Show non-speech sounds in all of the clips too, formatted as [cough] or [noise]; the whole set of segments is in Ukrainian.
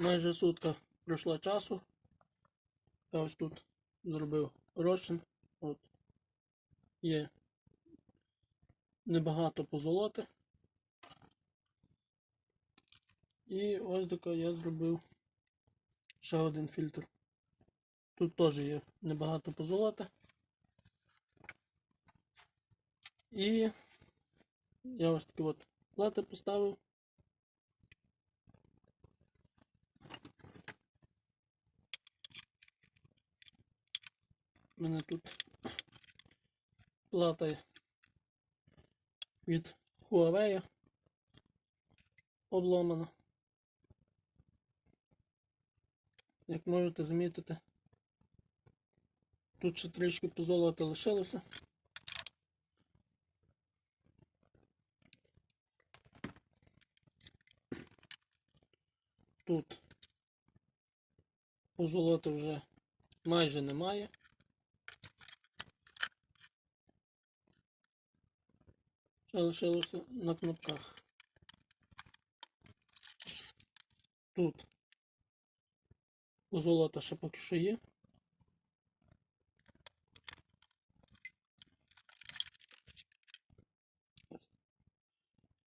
майже сутка пройшла часу. Я ось тут зробив розчин. От. Є небагато позолоти. І ось таке я зробив ще один фільтр. Тут теж є небагато позолоти. І я ось такі от плати поставив. У мене тут плата від Huawei обломана. Як можете замітити, тут ще трішки позолота лишилося. Тут позолоти вже майже немає. Ще лишилося на кнопках. Тут позолота ще поки що є.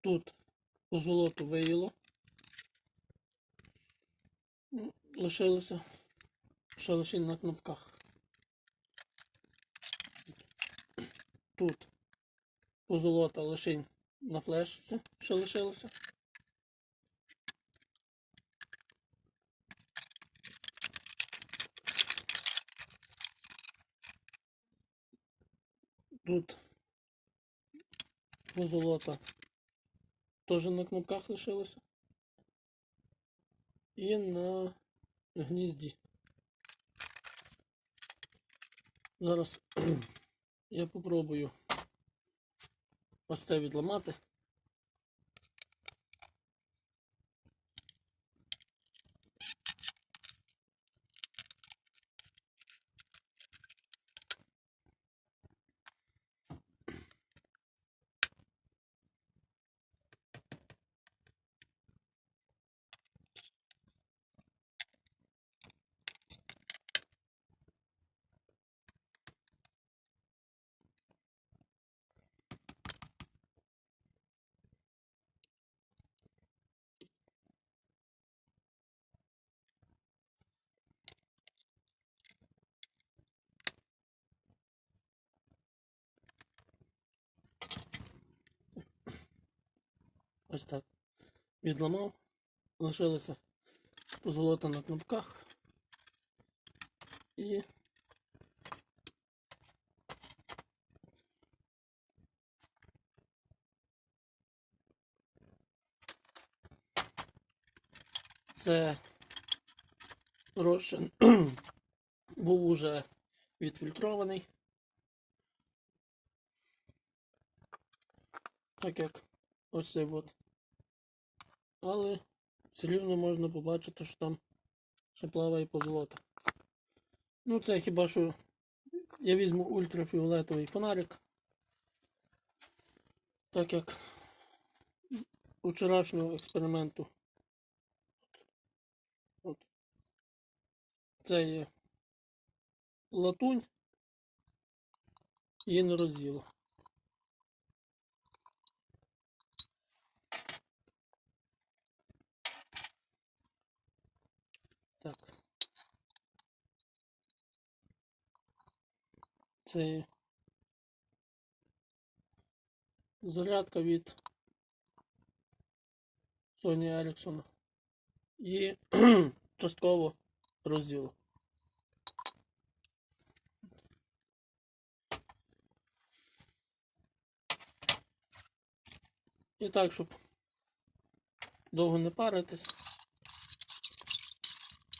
Тут позолоту виїло. Ну, Лишилося ще лише на кнопках. Тут позолота лишень на флешці, що лишилося. Тут позолота теж на кнопках лишилося. І на гнізді. Зараз [clears throat] я попробую ось це відламати. Ось так. Відламав. Лишилося позолота на кнопках. І це розчин [clears throat] був уже відфільтрований. Так як ось цей от. Але все рівно можна побачити, що там ще плаває позолота. Ну, це хіба що я візьму ультрафіолетовий фонарик. Так як вчорашнього експерименту. От. Це є латунь. Її не розділо. Так. Це зарядка від Sony Ericsson. І [clears throat] частково розділу. І так, щоб довго не паритись.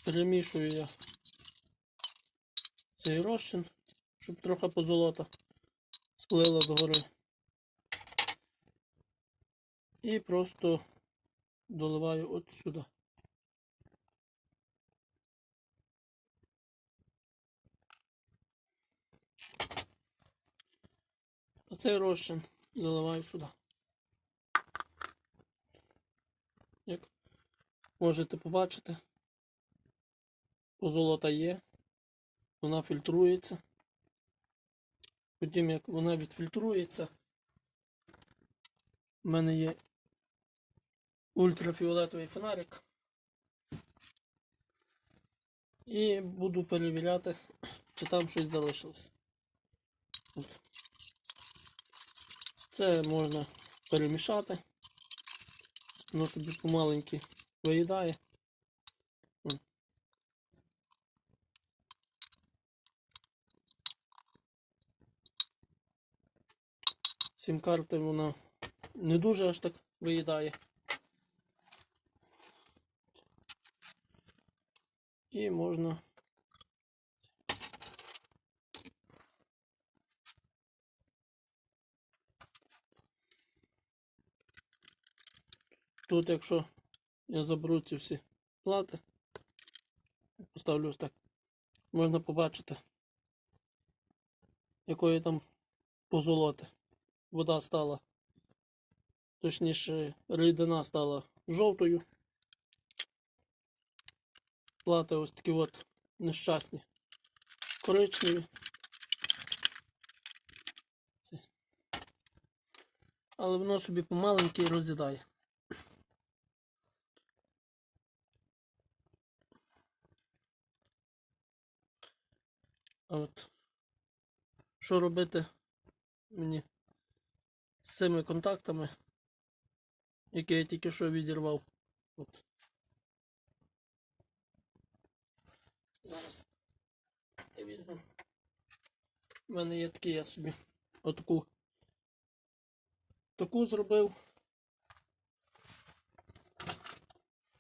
Перемішую я цей розчин, щоб трохи позолота сплила догори. І просто доливаю от сюди. А цей розчин заливаю сюди. Як можете побачити, позолота є, вона фільтрується. Потім як вона відфільтрується, в мене є ультрафіолетовий фонарик. І буду перевіряти, чи там щось залишилось. Це можна перемішати. Воно тоді помаленьки виїдає. Сім-карти вона не дуже аж так виїдає. І можна Тут, якщо я заберу ці всі плати, поставлю ось так, можна побачити, якої там позолоти. Вода стала, точніше, рідина стала жовтою. Плати ось такі от нещасні, коричневі. Але воно собі помаленьки роз'їдає. От що робити мені з цими контактами, які я тільки що відірвав? От. Зараз я візьму. У мене є такі, я собі отаку таку зробив.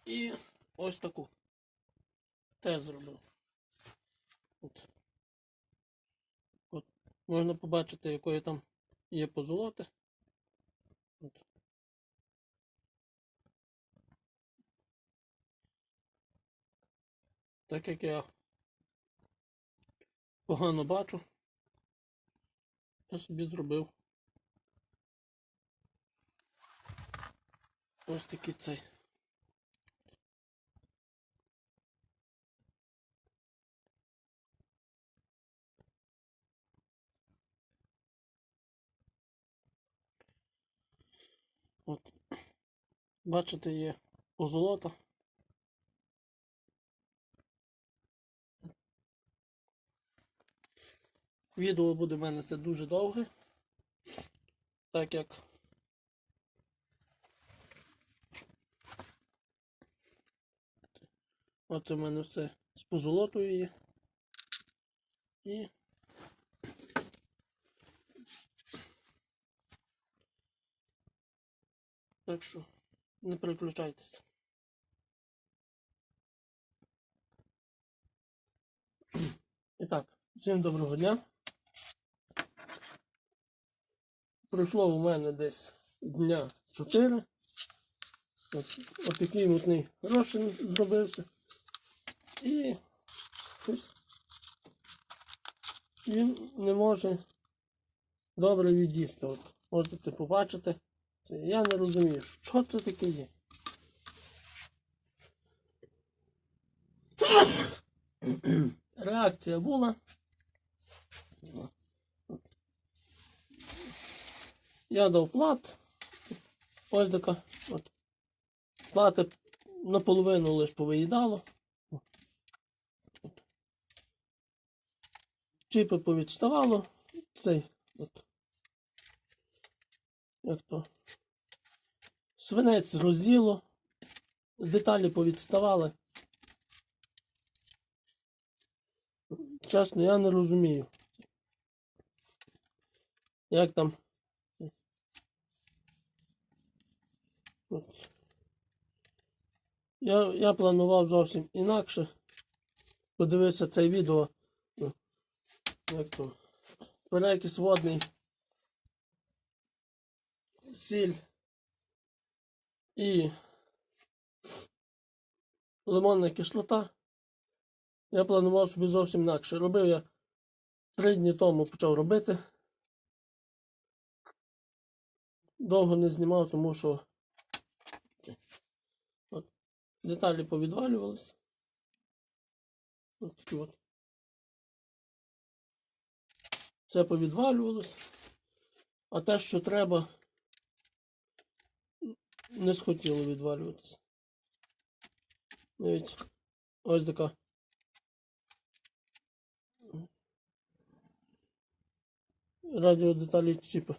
І ось таку. Теж зробив. От. От. Можна побачити, якої там є позолоти. Так як я погано бачу, я собі зробив ось такий цей. От. Бачите, є позолота. Відео буде в мене це дуже довге, так як оце в мене все з позолотою є. І так що не переключайтеся. І так, всім доброго дня. Пройшло у мене десь дня 4. От, от такий мутний розчин зробився. І він не може добре від'їсти. От, можете побачити. Це я не розумію, що це таке є. Реакція була. Я дав плат. Ось така. От. Плати наполовину лише повиїдало. Чіпи повідставало. Цей от. Як то. Свинець роз'їло. Деталі повідставали. Чесно, я не розумію. Як там. Я, я планував зовсім інакше. Подивився це відео. Ну, Як то? Перекис водний. Сіль. І лимонна кислота. Я планував собі зовсім інакше. Робив я три дні тому почав робити. Довго не знімав, тому що от, деталі повідвалювалися. От такі от. Це повідвалювалось. А те, що треба, не схотіло відвалюватися. Навіть ось така. Радіодеталі чіпи.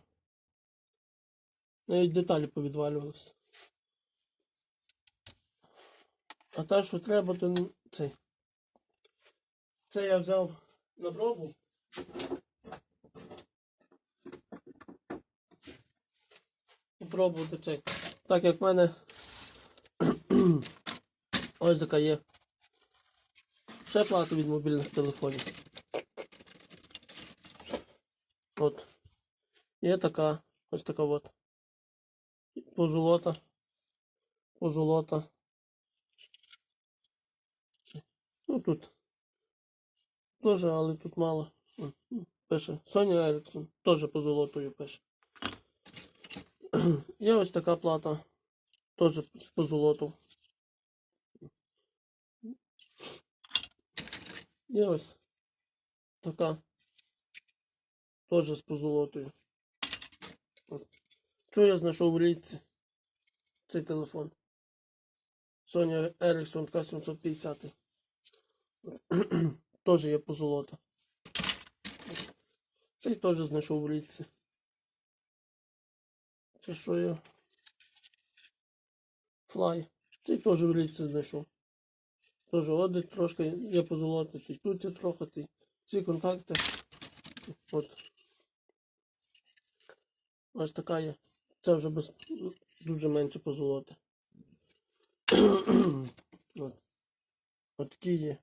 Навіть деталі повідвалювалися. А те, що треба, то цей. Це я взяв на пробу. Попробувати цей. Так як в мене [clears throat] ось така є. Ще плата від мобільних телефонів. От. Є така, ось така от. Позолота. Позолота. Ну тут. Тоже, але тут мало. Пише. Соня Еріксон. Теж по золотою пише. Є ось така плата. Теж з позолоту. Є ось така. Теж з позолотою. От. Цю я знайшов в річці. Цей телефон. Sony Ericsson K750. Теж є позолота. Цей теж знайшов в річці. Це що я? Флай. Цей теж в річці знайшов. Теж одить трошки є позолотити. Тут є трохи. Ці контакти. От. Ось така є. Це вже без дуже менше позолоти. [clears throat] От. От такі є.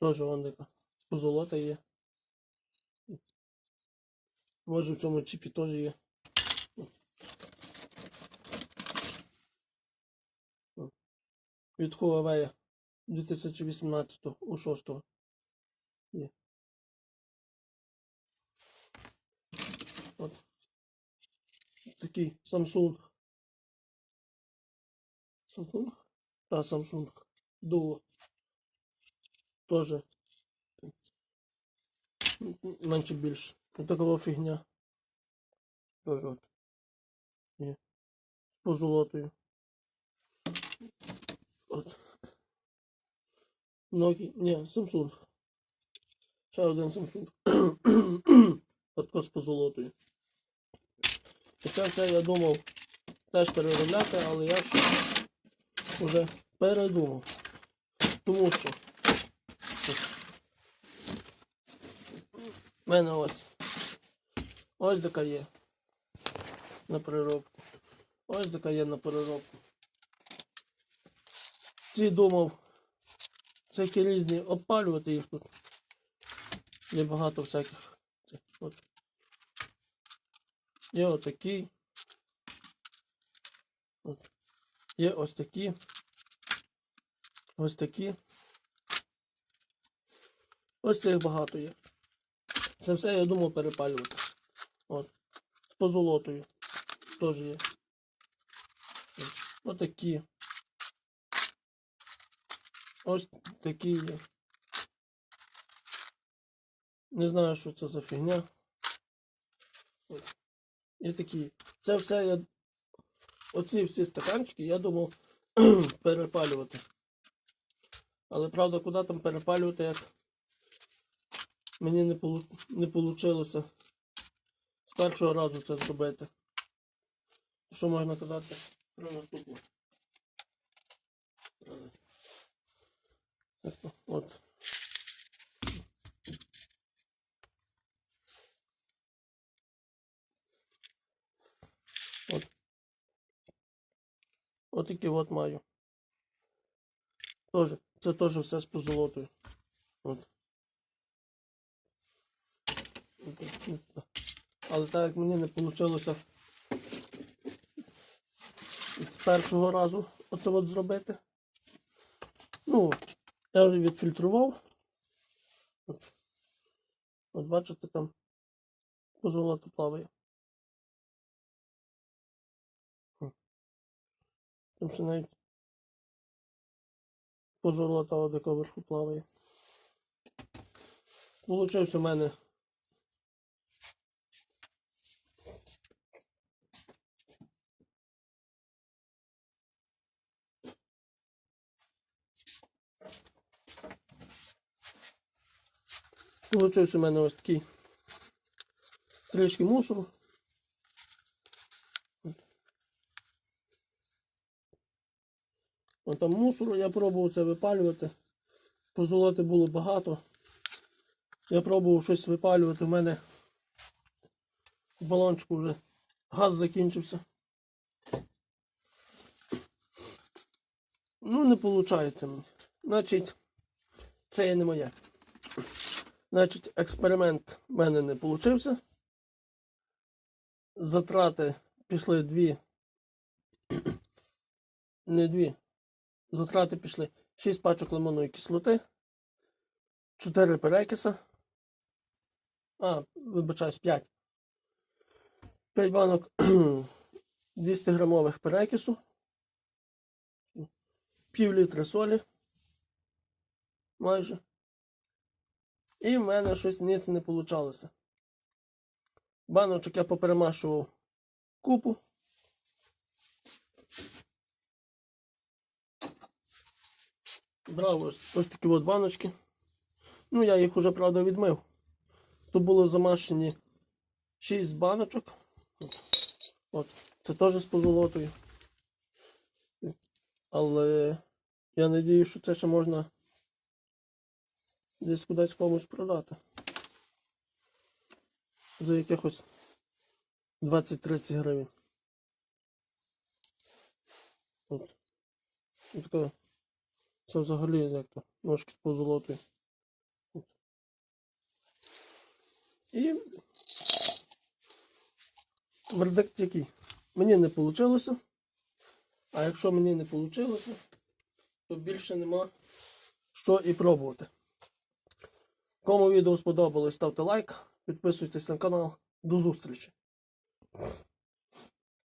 Теж вон така. Позолота є. Може в цьому чіпі теж є. Від Huawei 2018 у 6 є. От. Такий Samsung. Samsung? Та Samsung. Duo. Тоже. Менше більше. Ось такова фігня. Тоже от. Є. По золотою. От. Nokia. Ні, Samsung. Ще один Samsung. От з позолотою. Це все я думав теж переробляти, але я ще вже передумав. Тому що в мене ось ось така є на переробку. Ось така є на переробку. Ці думав всякі різні обпалювати їх тут. Є багато всяких. От. Є отакі. От. Є ось такі. Ось такі. Ось цих багато є. Це все я думав перепалювати. От. З позолотою. Теж є. Отакі. Ось такі є. Не знаю, що це за фігня. І такі. Це все я. Оці всі стаканчики я думав [clears throat] перепалювати. Але правда, куди там перепалювати, як мені не, полу... не вийшло з першого разу це зробити. Що можна казати про наступне? От. От. От такі от маю. Тоже. Це теж все з позолотою. От. Але так як мені не вийшло з першого разу оце от зробити. Ну, я вже відфільтрував. От, бачите, там позолото плаває. Там ще навіть позолота одека вверху плаває. Получився в мене. Получився в мене ось такий трішки мусору. От там мусору я пробував це випалювати. Позолоти було багато. Я пробував щось випалювати. У мене в балончику вже газ закінчився. Ну, не виходить мені. Значить, це є не моє. Значить, експеримент в мене не вийшов. Затрати пішли дві. Не дві. Затрати пішли 6 пачок лимонної кислоти, 4 перекиса. А, вибачаюсь, 5. 5 банок [clears throat] 200 грамових перекису. Пів літра солі. Майже. І в мене щось ніц не вийшло. Баночок я поперемашував купу. Брав ось, такі от баночки. Ну, я їх уже, правда, відмив. Тут було замашені 6 баночок. От. Це теж з позолотою. Але я надію, що це ще можна десь кудись комусь продати. За якихось 20-30 гривень. От. Така це взагалі як то ножки з позолотою. І вердикт який. Мені не вийшло. А якщо мені не вийшло, то більше нема що і пробувати. Кому відео сподобалось, ставте лайк, підписуйтесь на канал. До зустрічі!